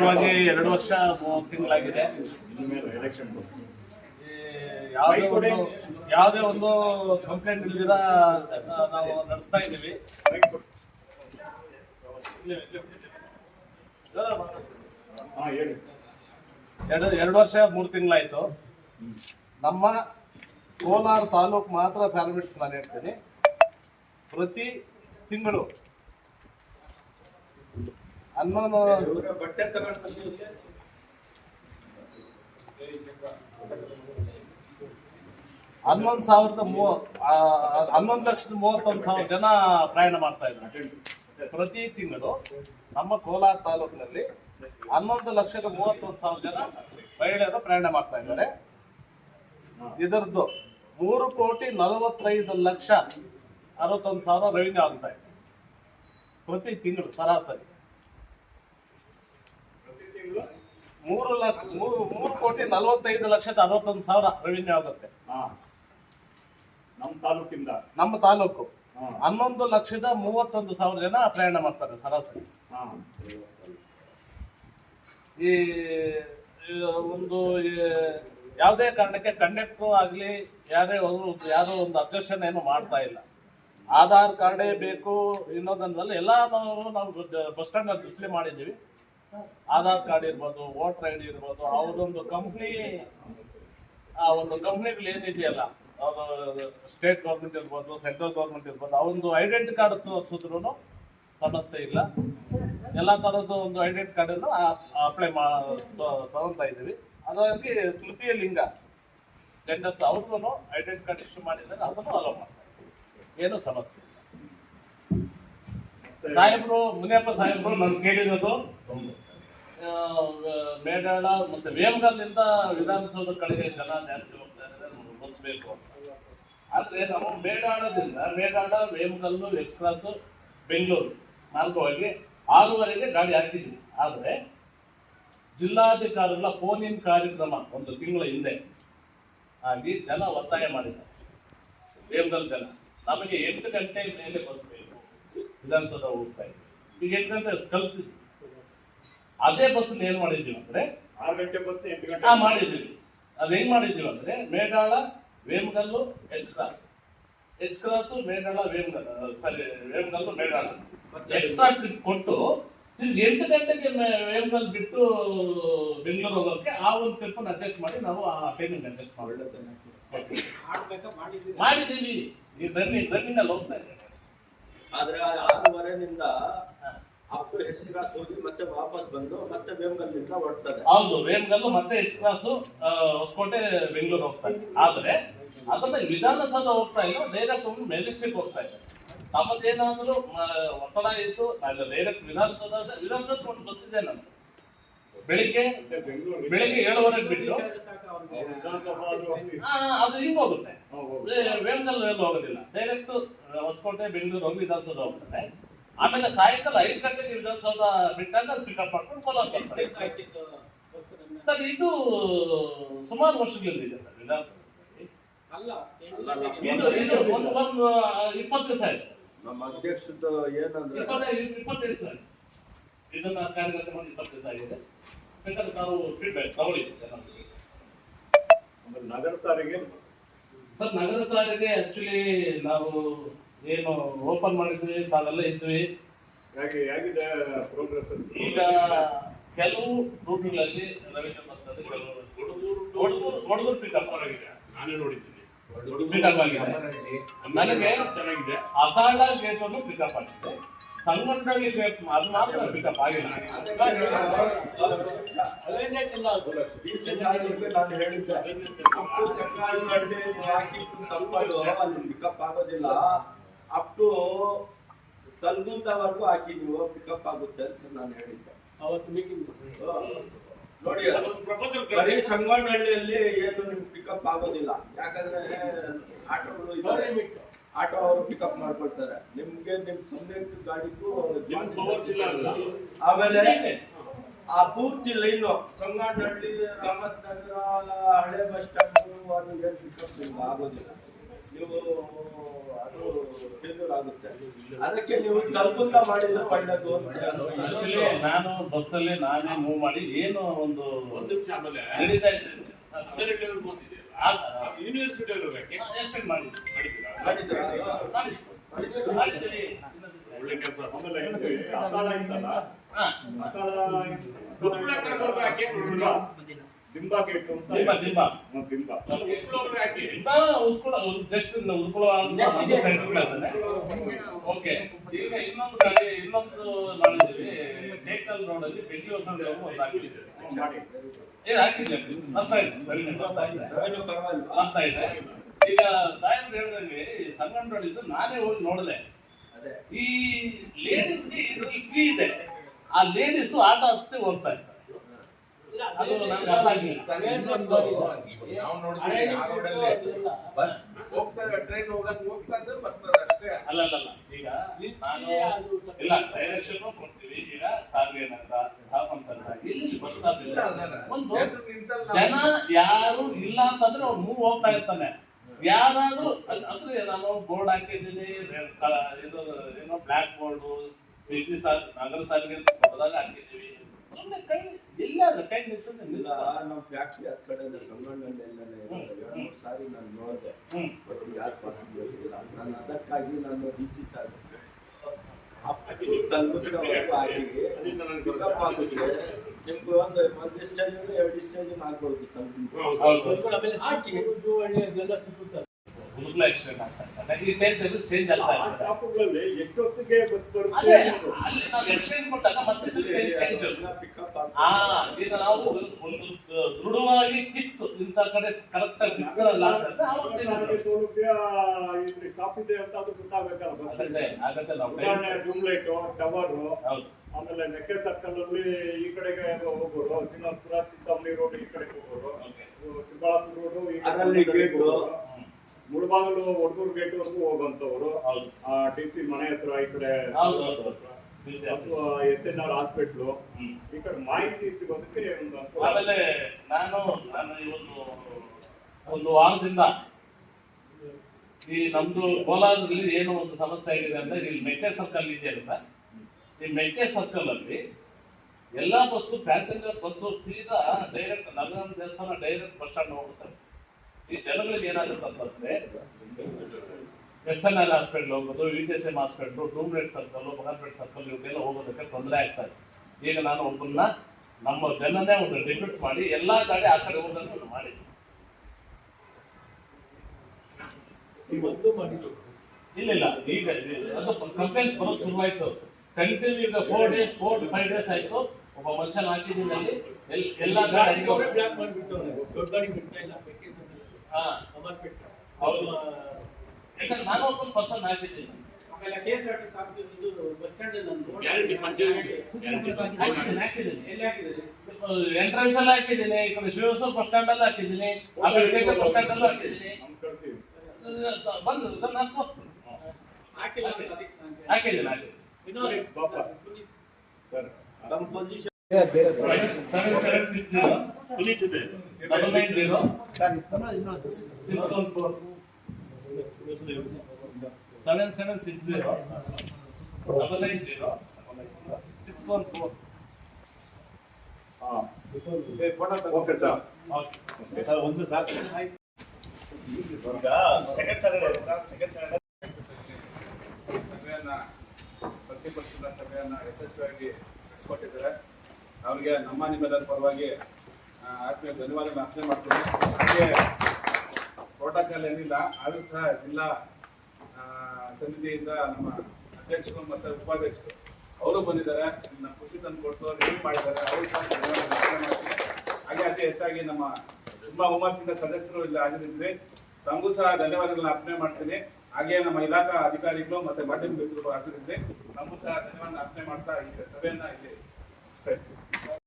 ಇವಾಗ ಎರಡು ವರ್ಷ ತಿಂಗಳಾಗಿದೆ. ಯಾವುದೇ ಒಂದು ಯಾವುದೇ ಒಂದು ಕಂಪ್ಲೇಂಟ್ ಇಲ್ದಿರ ನಾವು ನಡೆಸ್ತಾ ಇದ್ದೀವಿ. ಎರಡು ಎರಡು ವರ್ಷ ಮೂರು ತಿಂಗಳಾಯ್ತು. ನಮ್ಮ ಕೋಲಾರ ತಾಲೂಕು ಮಾತ್ರ ಪ್ಯಾರಾಮಿಟ್ಸ್ ನಾನು ಹೇಳ್ತೀನಿ. ಪ್ರತಿ ತಿಂಗಳು ಹನ್ನೊಂದು ಬಟ್ಟೆ ಹನ್ನೊಂದು ಸಾವಿರದ ಮೂವತ್ತು ಹನ್ನೊಂದು ಲಕ್ಷದ ಮೂವತ್ತೊಂದು ಸಾವಿರ ಜನ ಪ್ರಯಾಣ ಮಾಡ್ತಾ ಇದ್ದಾರೆ. ಪ್ರತಿ ತಿಂಗಳು ನಮ್ಮ ಕೋಲಾರ ತಾಲೂಕಿನಲ್ಲಿ ಹನ್ನೊಂದು ಲಕ್ಷದ ಮೂವತ್ತೊಂದು ಸಾವಿರ ಜನ ಮಹಿಳೆಯರು ಪ್ರಯಾಣ ಮಾಡ್ತಾ ಇದ್ದಾರೆ. ಇದರದ್ದು ಮೂರು ಕೋಟಿ ನಲವತ್ತೈದು ಲಕ್ಷ ಅರವತ್ತೊಂದು ಸಾವಿರ ರೆವಿನ್ಯೂ ಆಗ್ತಾ ಇದೆ. ಪ್ರತಿ ತಿಂಗಳು ಸರಾಸರಿ. ಮೂರು ಲಕ್ಷ ಮೂರು ಮೂರು ಕೋಟಿ ನಲವತ್ತೈದು ಲಕ್ಷದ ಅರವತ್ತೊಂದು ಸಾವಿರ ರೆವಿನ್ಯೂ ಆಗುತ್ತೆ. ಹಾ. ನಮ್ಮ ತಾಲೂಕಿಂದ. ನಮ್ಮ ತಾಲೂಕು. ಹನ್ನೊಂದು ಲಕ್ಷದ ಮೂವತ್ತೊಂದು ಸಾವಿರ ಜನ ಪ್ರಯಾಣ ಮಾಡ್ತಾರೆ ಸರಾಸರಿ. ಹಾ. ಈ ಒಂದು ಯಾವುದೇ ಕಾರಣಕ್ಕೆ ಕಂಡಕ್ಟರ್ ಆಗಲಿ ಯಾರೇ ಒಂದು ಯಾರೋ ಒಂದು ಅಬ್ಜೆಕ್ಷನ್ ಏನು ಮಾಡ್ತಾ ಇಲ್ಲ. ಆಧಾರ್ ಕಾರ್ಡೇ ಬೇಕು ಇನ್ನೊಂದಲ್ಲ ಎಲ್ಲ ನಾವು ನಾವು ಬಸ್ ಸ್ಟ್ಯಾಂಡ್ ಡಿಸ್ಪ್ಲೇ ಮಾಡಿದ್ದೀವಿ. ಆಧಾರ್ ಕಾರ್ಡ್ ಇರ್ಬೋದು, ವೋಟರ್ ಐ ಡಿ ಇರ್ಬೋದು, ಅವ್ರದೊಂದು ಕಂಪ್ನಿ ಆ ಒಂದು ಕಂಪ್ನಿಗಳು ಏನಿದೆಯಲ್ಲ ಅವರು ಸ್ಟೇಟ್ ಗೌರ್ಮೆಂಟ್ ಇರ್ಬೋದು ಸೆಂಟ್ರಲ್ ಗೌರ್ಮೆಂಟ್ ಇರ್ಬೋದು ಒಂದು ಐಡೆಂಟಿ ಕಾರ್ಡ್ ತೋರಿಸಿದ್ರು ಸಮಸ್ಯೆ ಇಲ್ಲ. ಎಲ್ಲ ಥರದ್ದು ಒಂದು ಐಡೆಂಟಿ ಕಾರ್ಡನ್ನು ಅಪ್ಲೈ ಮಾ ತಗೊಂತಾ ಇದ್ದೀವಿ. ಅದಾಗಿ ತೃತೀಯ ಲಿಂಗ ಜೆಂಡರ್ಸ್ ಅವ್ರಿಗೂ ಐಡೆಂಟಿ ಕಾರ್ಡ್ ಇಶ್ಯೂ ಮಾಡಿದ್ದಾರೆ, ಅದನ್ನು ಅಲೋ ಮಾಡ್ತಾರೆ. ಏನು ಸಮಸ್ಯೆ ಇಲ್ಲ. ಸಾಹೇಬ್ರು, ಮುನಿಯಪ್ಪ ಸಾಹೇಬ್ರು ನಾನು ಕೇಳಿರೋದು ಮೇಡಾಳ ಮತ್ತೆ ವೇಮಗಲ್ನಿಂದ ವಿಧಾನಸೌಧ ಕಡೆಗೆ ಜನ ಜಾಸ್ತಿ ಹೋಗ್ತಾ ಇದ್ದಾರೆ ಬಸ್ ಬೇಕು ಅಂತ. ಆದ್ರೆ ನಾವು ಮೇಡಾಳದಿಂದ ಮೇಡಾಳ ವೇಮಗಲ್ಲು ಎಚ್ ಕ್ರಾಸು ಬೆಂಗಳೂರು ನಾಲ್ಕುವರೆಗೆ ಆರೂವರೆಗೆ ಗಾಡಿ ಹಾಕಿದ್ವಿ. ಆದ್ರೆ ಜಿಲ್ಲಾಧಿಕಾರಿಗಳ ಫೋನ್ ಇನ್ ಕಾರ್ಯಕ್ರಮ ಒಂದು ತಿಂಗಳ ಹಿಂದೆ ಆಗಿ ಜನ ಒತ್ತಾಯ ಮಾಡಿದ್ದಾರೆ. ವೇಮಗಲ್ ಜನ, ನಮಗೆ ಎಂಟು ಗಂಟೆ ಮೇಲೆ ಬಸ್ ಬೇಕು. ವಿಧಾನಸೌಧ ಹೋಗ್ತಾ ಇದ್ವಿ ಈಗ ಎಂಟು ಗಂಟೆ ಕಲ್ಸಿದ್ವಿ. ಅದೇ ಬಸ್ ಏನ್ ಮಾಡಿದ್ವಿ ಅಂದ್ರೆ ಆರು ಗಂಟೆ ಬಸ್ ಎಂಟು ಗಂಟೆ ಮಾಡಿದ್ವಿ ಅದ್ ಹೆಂಗ್ ಮಾಡಿದ್ವಿ ಅಂದ್ರೆ Meghala Vemagal H cross. H cross Medala Vemagal sorry Vemagal Medala. Extra trip ಕೊಟ್ಟು ತಿರ್ಗಿ ಎಂಟು ಗಂಟೆಗೆ ವೇಮಗಲ್ ಬಿಟ್ಟು ಬೆಂಗಳೂರು ಹೋಗೋಕೆ ಆ ಒಂದು ಟ್ರಿಪ್ ಅಡ್ಜಸ್ಟ್ ಮಾಡಿ ನಾವು ಆ ಟೈಮಿಂಗ್ ಅಡ್ಜಸ್ಟ್ ಮಾಡಿ ಮಾಡಿದೀವಿ ನೀವು ರನ್ನಿಂಗ್ ರನ್ನಿಂಗ್ ಅಲ್ಲಿ ಹೋಗ್ತಾ ಇದ್ದಾರೆ ಆದ್ರೆ ಆರೂವರೆನಿಂದ ಎಚ್ ಕ್ರಾಸ್ ಹೋಗಿ ಮತ್ತೆ ವಾಪಸ್ ಬಂದು ಮತ್ತೆ ವೇಮಗಲ್ಲಿಂದ ಹೊರಡ್ತದೆ. ಹೌದು ವೇಮಗಲ್ಲು ಮತ್ತೆ ಎಚ್ ಕ್ರಾಸ್ ಹೊಸಕೋಟೆ ಬೆಂಗಳೂರು ಹೋಗ್ತಾ ಇದೆ. ಆದ್ರೆ ಅದನ್ನ ವಿಧಾನಸೌಧ ಹೋಗ್ತಾ ಇಲ್ಲ ಡೈರೆಕ್ಟ್ ಒಂದು ಮೆಜೆಸ್ಟಿಕ್ ಹೋಗ್ತಾ ಇದೆ. ನಮ್ಮದೇನಾದ್ರೂ ಒತ್ತಡ ಇತ್ತು ಅಲ್ಲಿ ಡೈರೆಕ್ಟ್ ವಿಧಾನಸೌಧ ವಿಧಾನಸೌಧ ಒಂದು ಬಸ್ ಇದೆ ನಮ್ದು. ಬೆಳಿಗ್ಗೆ ಮತ್ತೆ ಬೆಂಗಳೂರು ಬೆಳಿಗ್ಗೆ ಏಳುವರೆಗೆ ಬಿಟ್ಟು ಅದು ಆ, ಅದು ಹಿಂಗ್ ಹೋಗುತ್ತೆ. ಹಾ, ಹೋಗುತ್ತೆ. ವೇ- ವೇಮಗಲ್ ಎಲ್ಲೂ ಹೋಗೋದಿಲ್ಲ. ಡೈರೆಕ್ಟ್ ಹೊಸಕೋಟೆ ಬೆಂಗಳೂರು ಹೋಗಿ ವಿಧಾನಸೌಧ ಹೋಗ್ತಾರೆ ಆಮೇಲೆ ಸಾಯಂಕಾಲ ಐದು ಗಂಟೆಗೆ ವಿಧಾನಸೌಧ ಬಿಟ್ಟಾಗ ಅದು ಪಿಕಪ್ ಮಾಡ್ಕೊಂಡು ಫಾಲೋ ಅಪ್ ಸರ್ ಇದು ಸುಮಾರು ವರ್ಷಗಳಿಂದ ಇದೆ ಸರ್ ವಿಧಾನಸೌಧದಲ್ಲಿ. ಇದು ಇದು ಒಂದು ಒಂದು ಇಪ್ಪತ್ತು ದಿವಸ ಆಯ್ತು ಸರ್. ನಮ್ಮ ಅಧ್ಯಕ್ಷದ ಏನಂದ್ರೆ ಇಪ್ಪತ್ತೈದು ಇಪ್ಪತ್ತೈದು ದಿವಸ ಆಯ್ತು. ಇದನ್ನ ಕಾರ್ಯಗತ ಮಾಡಿ ಇಪ್ಪತ್ತು ದಿವಸ ಆಗಿದೆ. ಬೇಕಾದ್ರೆ ನಾವು ಫೀಡ್ಬ್ಯಾಕ್ ತಗೊಳ್ಳಿ ನಗರ ಸಾರಿಗೆ. ಸರ್ ನಗರ ಸಾರಿಗೆ ಆಕ್ಚುಲಿ ನಾವು ಏನು ಓಪನ್ ಮಾಡಿದ್ವಿ ತಾವೆಲ್ಲ ಇದ್ವಿ. ಹೇಗೆ ಹೇಗಿದೆ ಪ್ರೋಗ್ರೆಸ್ ಈಗ ಕೆಲವು ರೂಟ್ಗಳಲ್ಲಿ ರವೀಂದ್ರ ಬರ್ತದೆ ಕೆಲವು ಪಿಕಪ್ ಆಗಿದೆ ನಾನೇ ನೋಡಿದ್ದೀನಿ. ಪಿಕಪ್ ಆಗಿದೆ ನನಗೆ ಚೆನ್ನಾಗಿದೆ. ಆ ಗೇಟ್ ಅನ್ನು ಪಿಕಪ್ ಆಗಿದೆ ಸಂಗಂಡಳ್ಳಿ ಗೇಟ್ ಅದು ಮಾತ್ರ ಪಿಕಪ್ ಆಗಿಲ್ಲ. ನಾನು ಹೇಳಿದ್ದೆ. ಅಪ್ ಅಪ್ ಟು ತಲಗುಂದವರೆಗೂ ಹಾಕಿ ನೀವು ಪಿಕಪ್ ಆಗುತ್ತೆ ಅಂತ ನಾನು ಹೇಳಿದ್ದೆ. ಅವತ್ತು ಮೀಟಿಂಗ್ ನೋಡಿ ಬರೀ ಸಂಗನಹಳ್ಳಿಯಲ್ಲಿ ಏನು ನಿಮ್ಗೆ ಪಿಕಪ್ ಆಗೋದಿಲ್ಲ. ಯಾಕಂದ್ರೆ ಆಟೋಗಳು ಆಟೋ ಅವರು ಪಿಕಪ್ ಮಾಡ್ಕೊಳ್ತಾರೆ. ನಿಮ್ಗೆ ನಿಮ್ ಸ್ವಂತ ಗಾಡಿಗೂ? ಆಮೇಲೆ ಆ ಪೂರ್ತಿ ಲೈನ್ ಸಂಗನಹಳ್ಳಿ ರಾಮತ್ ನಗರ ಹಳೆ ಬಸ್ ಸ್ಟ್ಯಾಂಡ್ ಅದು ಏನು ಪಿಕಪ್ ನಿಮ್ಗೆ ಆಗೋದಿಲ್ಲ. ನೀವು ಅದು ಫೇಲ್ಯೂರ್ ಆಗುತ್ತೆ. ಅದಕ್ಕೆ ನೀವು ತಲುಪುತ್ತ ಮಾಡಿದ್ರೆ ಒಳ್ಳೇದು ಆಕ್ಚುಲಿ ನಾನು ಬಸ್ಸಲ್ಲಿ ನಾನೇ ಮೂವ್ ಮಾಡಿ ಏನು ಒಂದು ಒಂದು ನಿಮಿಷ ಆಮೇಲೆ ನಡೀತಾ ಇದ್ದೇನೆ. ಯೂನಿವರ್ಸಿಟಿ ಹೋಗಕ್ಕೆ? ಎಕ್ಸ್ಟೆಂಡ್ ಮಾಡಿದ್ದೀರಾ? ಒಳ್ಳೆ ಕೆಲಸ. ಆಮೇಲೆ ಇತ್ತಲ್ಲ ಸ್ವಲ್ಪ ಹಾಕಿ ಡಿಂಬ ಕೇಟು ಅಂತ ದಿಂಬ ದಿಂಬ. ದಿಂಬ ಉದ್ಕೊಳ ಜಸ್ಟ್ ಉದ್ಕೊಳ್ಳೋ ಸೆಂಟರ್ ಪ್ಲೇಸ್ ಓಕೆ ಈಗ ಇನ್ನೊಂದು ಕಡೆ ಇನ್ನೊಂದು ಮಾಡಿದ್ವಿ ಟೇಕಲ್ ರೋಡ್ ಅಲ್ಲಿ ಬೆಂಕಿ ಅವರು ಒಂದು ಹಾಕಿದ್ವಿ ಮಾಡಿ ಏ ಹಾಕಿದ್ದೆ ಬರ್ತಾ ಆಯ್ತು. ಏನು ಪರವಾಗಿಲ್ವಾ ಈಗ ಸಾಯಂತ್ರ ಹೇಳಿದಂಗೆ ಈ ಸಂಗಮ್ ರೋಡ್ ಇದ್ದು ನಾನೇ ಹೋಗಿ ನೋಡಿದೆ. ಅದೇ. ಈ ಲೇಡೀಸ್ಗೆ ಇದ್ರಲ್ಲಿ ಫ್ರೀ ಇದೆ. ಆ ಲೇಡೀಸ್ ಆಟ ಹತ್ತಿ ಹೋಗ್ತಾ ಬಸ್ ಹೋಗ್ತಾ ಟ್ರೈನ್ ಹೋಗಕ್ ಹೋಗ್ತಾ ಇದ್ರೆ ಬರ್ತಾರೆ ಅಷ್ಟೇ. ಅಲ್ಲ ಅಲ್ಲ. ಈಗ ನಾನು ಇಲ್ಲ ಡೈರೆಕ್ಷನ್ ಕೊಡ್ತೀವಿ. ಈಗ ಸಾರಿಗೆ ನಗರ ಧಾಮಂತರ ಇಲ್ಲಿ ಬಸ್ ಸ್ಟಾಪ್ ಇಲ್ಲ. ಒಂದು ನಿಂತಲ್ಲಿ. ಜನ ಯಾರು ಇಲ್ಲ ಅಂತಂದ್ರೆ ಅವ್ರು ಮೂವ್ ಹೋಗ್ತಾ ಇರ್ತಾನೆ. ಯಾರಾದ್ರೂ ಅಂದ್ರೆ ನಾನು ಬೋರ್ಡ್ ಹಾಕಿದ್ದೀನಿ ಇದು ಏನೋ ಬ್ಲಾಕ್ ಬೋರ್ಡ್ ಸಿಟಿ ಸಾರ್ ನಗರ ಸಾರಿಗೆ ಅಂತ ದೊಡ್ಡದಾಗಿ ಹಾಕಿದ್ದೀವಿ. ಸುಮ್ಮನೆ ಕೈ ಇಲ್ಲ ಅದು ಕೈ ನಿಲ್ಸಿದ್ರೆ ಇಲ್ಲ ನಿಲ್ಸ್ತಾರೆ. ನಮ್ಮ ಫ್ಯಾಕ್ಟ್ರಿ ಹತ್ ಕಡೆ ಸಂಗಣ್ಣಲ್ಲಿ ಎಲ್ಲಾನೆ ಇರುತ್ತೆ. ಸಾರಿ ನಾನು ನೋಡಿದೆ ಹ್ಮ್ ಬಟ್ ಯಾರು ಇಲ್ಲ ನಾನು ಅದಕ್ಕಾಗಿ ನಾನು ಡಿ ಸಿ ಸಾರ್ ಪಿಕಪ್ ನಿಮ್ಗೆ ಒಂದು ಒಂದು ಸ್ಟೇಜ್ ಎರಡು ಸ್ಟೇಜ್ ಆಗ್ಬೋದು ಹೌದು. ಹಾಕಿ ಹುಡುಗ್ಲ ಎಕ್ಸ್ಟೆಂಡ್ ಆಗ್ತಾ ಇರ್ತಾರೆ ಈ ಟೈಮ್ ಟೇಬಲ್ ಚೇಂಜ್ ಆಗ್ತಾ ಇರ್ತದೆ ಎಷ್ಟೊತ್ತಿಗೆ ಅದೇ ಅಲ್ಲಿ ನಾವು ಎಕ್ಸ್ಟೆಂಡ್ ಕೊಟ್ಟಾಗ ಮತ್ತೆ ಚೇಂಜ್ ಆ ಈಗ ನಾವು ಒಂದು ದೃಢವಾಗಿ ಫಿಕ್ಸ್ ಇಂಥ ಕಡೆ ಕರೆಕ್ಟ್ ಆಗಿ ಫಿಕ್ಸ್ ಅಲ್ಲ ಸಾರಿಗೆ ಸೌಲಭ್ಯ ಇಲ್ಲಿ ಸ್ಟಾಪ್ ಇದೆ ಅಂತ ಅದು ಗೊತ್ತಾಗಬೇಕಲ್ಲ ಆಗತ್ತೆ ಆಗತ್ತೆ ನಾವು ಟ್ಯೂಬ್ಲೈಟ್ ಟವರ್ ಹೌದು. ಆಮೇಲೆ ನೆಕ್ಕೆ ಸರ್ಕಲ್ ಅಲ್ಲಿ ಈ ಕಡೆಗೆ ಹೋಗೋರು ಚಿನ್ನಪುರ ಚಿಂತಾಮಣಿ ರೋಡ್ ಈ ಕಡೆಗೆ ಹೋಗೋರು ಚಿಕ್ಕಬಳ್ಳಾಪುರ ರೋಡ್ ಈ ಅದರಲ್ಲಿ ಕಡೆ. ಮುಳಬಾಗಿಲು ಒಡ್ಗೂರು ಗೇಟ್ ವರೆಗೂ ಆ ಡಿ ಟಿ ಸಿ ಮನೆ ಹತ್ರ ಈ ಕಡೆ ಅಥವಾ ಎಸ್ ಎನ್ ಆರ್ ಹಾಸ್ಪಿಟ್ಲು. ಈ ಕಡೆ ಮಾಹಿತಿ ಸಿಗೋದಕ್ಕೆ ಒಂದು. ಆಮೇಲೆ ನಾನು ನಾನು ಇವತ್ತು ಒಂದು ವಾರದಿಂದ ಈ ನಮ್ದು ಕೋಲಾರದಲ್ಲಿ ಏನೋ ಒಂದು ಸಮಸ್ಯೆ ಆಗಿದೆ ಅಂದ್ರೆ ಇಲ್ಲಿ ಮೆಕ್ಕೆ ಸರ್ಕಲ್ ಇದೆ ಅಂತ. ಈ ಮೆಕ್ಕೆ ಸರ್ಕಲ್ ಅಲ್ಲಿ ಎಲ್ಲಾ ಬಸ್ಸು ಪ್ಯಾಸೆಂಜರ್ ಬಸ್ಸು ಸೀದಾ ಡೈರೆಕ್ಟ್ ನಗರ ದೇವಸ್ಥಾನ ಡೈರೆಕ್ಟ್ ಬಸ್ ಸ್ಟ್ಯಾಂಡ್ ಹೋಗುತ್ತವೆ ಈ ಜನಗಳಿಗೆ ಏನಾಗುತ್ತೆ ಅಂತಂದ್ರೆ ಎಸ್ ಎನ್ ಎಲ್ ಹಾಸ್ಪಿಟಲ್ ಹೋಗೋದು V T S M hospital ಟೂಬ್ಲೆಟ್ circle Bagalpet circle ಇವಕ್ಕೆಲ್ಲ ಹೋಗೋದಕ್ಕೆ ತೊಂದರೆ ಆಗ್ತಾ ಇದೆ. ಈಗ ನಾನು ಒಬ್ಬನ್ನ ನಮ್ಮ ಜನನೇ ಒಂದು ಡಿಪ್ಯೂಟ್ ಮಾಡಿ ಎಲ್ಲಾ ಗಾಡಿ ಆ ಕಡೆ ಹೋಗೋದನ್ನು ಒಂದು ಮಾಡಿದ್ವಿ ಇಲ್ಲ ಇಲ್ಲ ಈಗ ಅದು ಕಂಪ್ಲೇಂಟ್ಸ್ ಬರೋದು ಶುರುವಾಯ್ತು. ಕಂಟಿನ್ಯೂ ಈಗ four days four five days ಆಯ್ತು. ಒಬ್ಬ ಮನುಷ್ಯನ ಹಾಕಿದ್ದೀನಿ ಅಲ್ಲಿ. ಎಲ್- ದೊಡ್ಡ ಗಾಡಿ ಹಾ ಇಲ್ಲ. ನಾನು ಒಬ್ಬ ಪರ್ಸನ್ ಹಾಕಿದ್ದೀನಿ ಗ್ಯಾರಂಟಿ ಪಂಚಾಯತ್ ಗ್ಯಾರಂಟಿ ಹಾಕಿದ್ದೀನಿ? ಹಾಕಿದ್ದೀನಿ ಎಂಟ್ರೆನ್ಸ್ ಅಲ್ಲಿ ಹಾಕಿದ್ದೀನಿ ಈ ಕಡೆ ಶಿವಸೂರ್ ಬಸ್ ಸ್ಟ್ಯಾಂಡ್ ಅಲ್ಲಿ ಹಾಕಿದ್ದೀನಿ ಆ ಕಡೆ ಕೆ ಬಸ್ ಸ್ಟ್ಯಾಂಡ್ ಅಲ್ಲಿ ಹಾಕಿದ್ದೀನಿ. ಬಂದು ಅದನ್ನ ನಾನು ಹಾಕಿಲ್ಲ ಹಾಕಿದ್ದೀನಿ ಹಾಕಿದ್ದೀನಿ. ಪಾಪ sir position seven seven six zero double six one four seven seven six zero double zero six sir sir ಒಂದು ಸಾಕು second Saturday sir second Saturday ಸಭೆಯನ್ನ ಪ್ರತಿಪಕ್ಷದ ಸಭೆಯನ್ನ ಯಶಸ್ವಿಯಾಗಿ ಕೊಟ್ಟಿದ್ದಾರೆ. ಅವರಿಗೆ ನಮ್ಮ ನಿಮ್ಮೆಲ್ಲರ ಪರವಾಗಿ ಆತ್ಮೀಯ ಧನ್ಯವಾದ ಅರ್ಚನೆ ಮಾಡ್ತೀನಿ. ಹಾಗೆ ಪ್ರೋಟೋಕಾಲ್ ಏನಿಲ್ಲ, ಆದರೂ ಸಹ ಜಿಲ್ಲಾ ಸಮಿತಿಯಿಂದ ನಮ್ಮ ಅಧ್ಯಕ್ಷರು ಮತ್ತು ಉಪಾಧ್ಯಕ್ಷರು, ಅವರು ಬಂದಿದ್ದಾರೆ. ನಮ್ಮ ಖುಷಿ ತಂದು ಕೊಟ್ಟು ರಿವ್ಯೂ ಮಾಡಿದ್ದಾರೆ, ಅವರು ಸಹ ಮಾಡ್ತೀನಿ. ಹಾಗೆ ಅತಿ ಹೆಚ್ಚಾಗಿ ನಮ್ಮ ತುಂಬ ಹುಮ್ಮಸ್ಸಿಂದ ಸದಸ್ಯರು ಇಲ್ಲಿ ಹಾಜರಿದ್ವಿ ತಮಗೂ ಸಹ ಧನ್ಯವಾದಗಳನ್ನ ಅರ್ಪಣೆ ಮಾಡ್ತೀನಿ. ಹಾಗೆ ನಮ್ಮ ಇಲಾಖಾ ಅಧಿಕಾರಿಗಳು ಮತ್ತೆ ಮಾಧ್ಯಮ ಮಿತ್ರರು ಹಾಜರಿದ್ವಿ ತಮಗೂ ಸಹ ಧನ್ಯವಾದ ಅರ್ಪಣೆ ಮಾಡ್ತಾ ಈ ಸಭೆಯನ್ನು ಇಲ್ಲಿ ಮುಗಿಸ್ತಾ ಇದ್ದೀನಿ